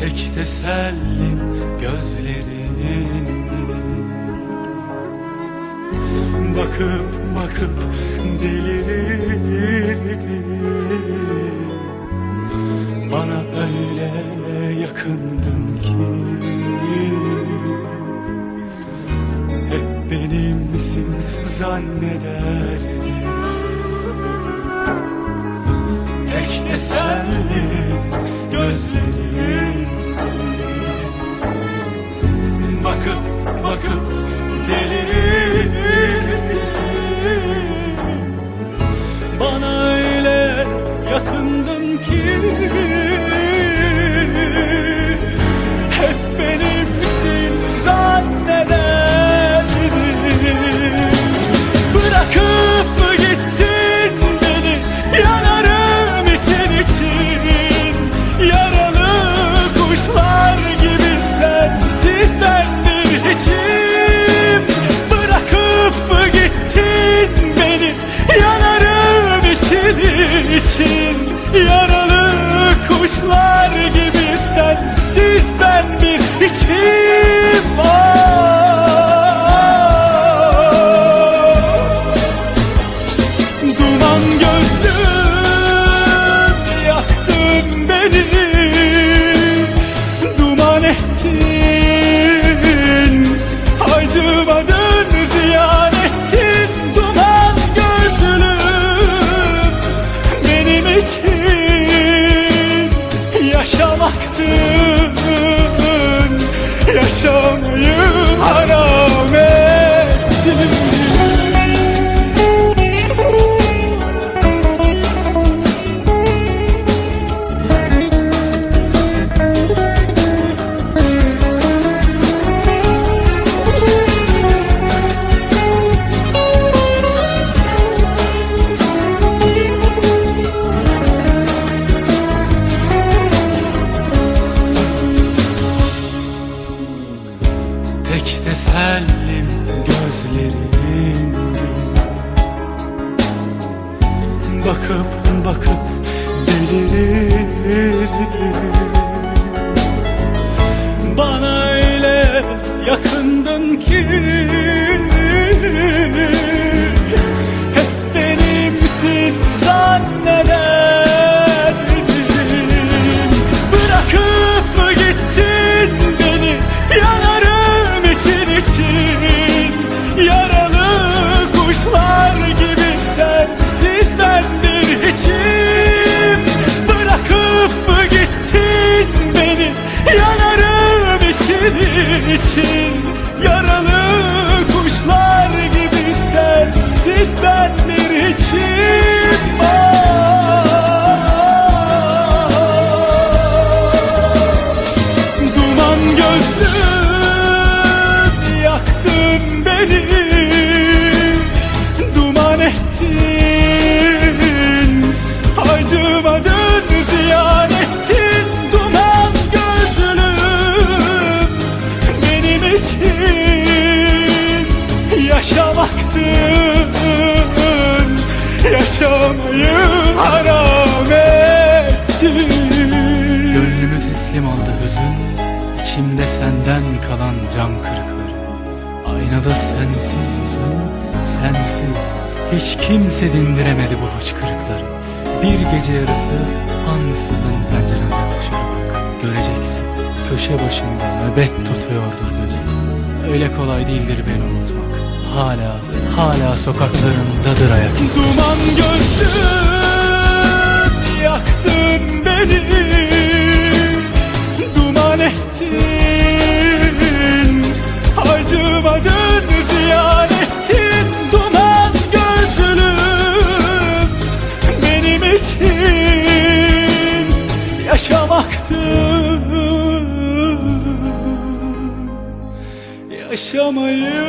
Tek tesellim gözlerindi Bakıp bakıp delirdim Bana öyle yakındın ki. Hep benimsin zannederdim. Tek tesellim yakındın Yeah. Tek tesellim gözlerimdi Bakıp bakıp delirirdim Bana öyle yakındın ki. Hep benimsin zannederdim için Yaşamaktın Yaşamayı haram ettin. Gönlümü teslim aldı hüzün içimde senden kalan cam kırıkları. Aynada sensiz yüzün Sensiz Hiç kimse dindiremedi bu hıçkırıkları. Bir gece yarısı ansızın pencerenden dışarı bak Göreceksin köşe başında nöbet tutuyordur gözüm. Öyle kolay değildir beni unutmak hala, hala sokaklarındadır ayak izi. Duman gözlüm yaktın beni. Duman ettin acımadın ziyan ettin. Duman gözlüm benim için yaşamaktır Yaşamayı